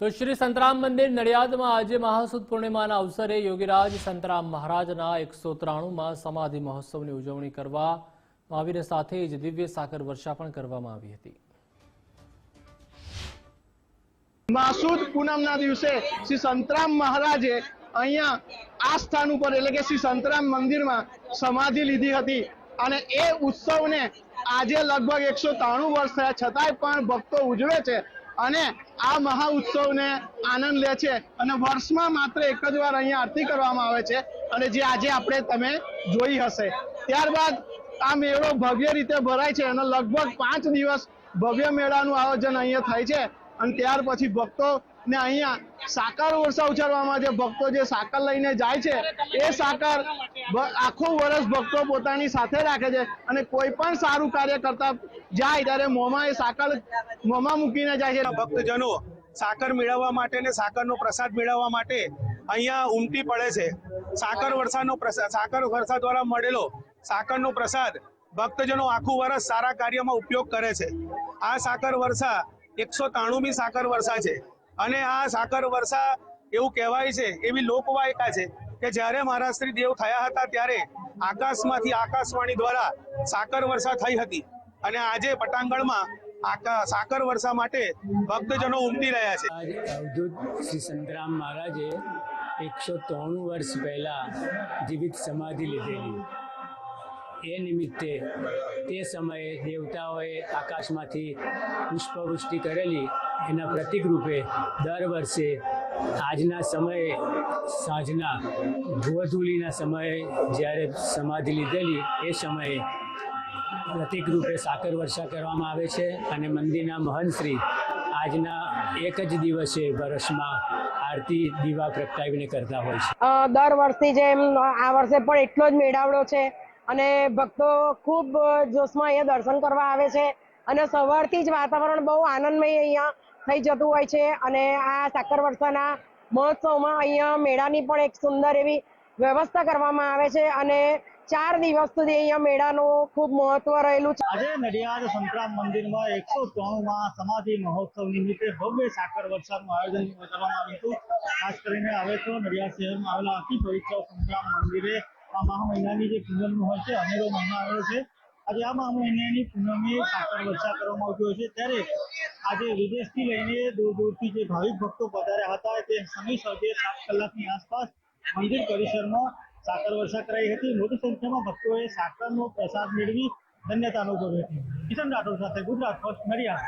તો શ્રી સંતરામ મંદિર નડિયાદમાં આજે મહાસુદ પૂર્ણિમાના અવસરે યોગીરાજ સંતરામ મહારાજના એકસો ત્રાણુંમાં સમાધિ મહોત્સવની ઉજવણી કરવામાં આવીને સાથે જ દિવ્ય સાકર વર્ષા પણ કરવામાં આવી હતી. માસુદ પૂનમના દિવસે શ્રી સંતરામ મહારાજે અહીંયા આ સ્થાન ઉપર, એટલે કે શ્રી સંતરામ મંદિરમાં સમાધિ લીધી હતી. અને એ ઉત્સવને આજે લગભગ એકસો ત્રાણું વર્ષ થયા. છતાંય પણ ભક્તો ઉજવે છે. અને આ મહા ઉત્સવને આનંદ લે છે. અને વર્ષમાં માત્ર એક જ વાર અહીંયા આરતી કરવામાં આવે છે. અને જે આજે આપણે તમે જોઈ હશે. ત્યારબાદ આ મેળો ભવ્ય રીતે ભરાય છે અને લગભગ પાંચ દિવસ ભવ્ય મેળાનું આયોજન અહીંયા થાય છે. અને ત્યાર પછી ભક્તો ને અહીંયા સાકર વર્ષા ઉછાળવામાં જે ભક્તો જે સાકર લઈને જાય છે, એ સાકર આખું વર્ષ ભક્તો પોતાની સાથે રાખે છે અને કોઈ પણ સારું કાર્ય કરતા જાય ત્યારે મોમાં એ સાકર મોમાં મૂકીને જાય છે. ભક્તજનો સાકર મેળવવા માટે ને સાકરનો પ્રસાદ મેળવવા માટે અહીંયા ઉમટી પડે છે. સાકર વરસાદનો પ્રસાદ સાકર વરસાદ દ્વારા મળેલો સાકરનો પ્રસાદ ભક્તજનો આખું વર્ષ સારા કાર્યમાં ઉપયોગ કરે છે. આ સાકર વર્ષા એકસો ત્રાણુંમી સાકર વર્ષા છે. અને આ સાકર વર્ષા એવું કહેવાય છે, એવી લોકવાયકા છે. કે જ્યારે મહારાષ્ટ્રી દેવ થયા હતા ત્યારે આકાશમાંથી આકાશવાણી દ્વારા સાકર વર્ષા થઈ હતી. અને આજે પટાંગણમાં સાકર વર્ષા માટે ભક્તજનો ઉમટી રહ્યા છે. અવધૂત શ્રી સંતરામ મહારાજે એકસો ત્રાણું વર્ષ પહેલાં જીવિત સમાધિ લીધેલી. એ નિમિત્તે તે સમયે દેવતાઓએ આકાશમાંથી પુષ્પવૃષ્ટિ કરેલી. એના પ્રતિક રૂપે દર વર્ષે આજના સમયે, સાંજના ગોધૂલીના સમયે જ્યારે સમાધિ લીધેલી, એ સમયે પ્રતિક રૂપે સાકર વર્ષા કરવામાં આવે છે અને મંદિરના મહંતશ્રી આજના એક જ દિવસે વર્ષમાં આરતી દીવા પ્રગટાવીને કરતા હોય છે. દર વર્ષની જેમ આ વર્ષે પણ એટલો જ મેળાવડો છે અને ભક્તો ખૂબ જોશમાં અહીંયા દર્શન કરવા આવે છે અને સવારથી જ વાતાવરણ બહુ આનંદમય અહીંયા થઈ જતું હોય છે અને આ સાકર વર્ષાના મહોત્સવમાં અહીંયા મેળાની પણ એક સુંદર એવી વ્યવસ્થા કરવામાં આવે છે અને ચાર દિવસ સુધી અહીંયા મેળાનું ખૂબ મહત્વ રહેલું છે. આજે નડિયાદ સંતરામ મંદિરમાં એકસો ત્રણમાં સમાધિ મહોત્સવ નિમિત્તે ભવ્ય સાકર વરસાદનું આયોજન કરવામાં આવ્યું હતું. ખાસ કરીને હવે તો નડિયાદ શહેરમાં આવેલા અતિ પવિત્ર સંતરામ મંદિરે આ મહા મહિનાની જે પૂનમ હોય છે, અનેરો મહિનો આવેલો છે. આજે આ મહા મહિનાની પૂનમે સાકર વર્ષા કરવામાં આવ્યો છે. ત્યારે આજે વિદેશથી લઈને દૂર દૂરથી જે ભાવિક ભક્તો પધાર્યા હતા તે સમય સર્જે સાત કલાકની આસપાસ મંદિર પરિસરમાં સાકર વર્ષા કરાઈ હતી. મોટી સંખ્યામાં ભક્તોએ સાકરનો પ્રસાદ મેળવી ધન્યતા અનુભવી હતી. કિશન રાઠોડ સાથે ગુજરાત ફર્સ્ટ નડિયાદ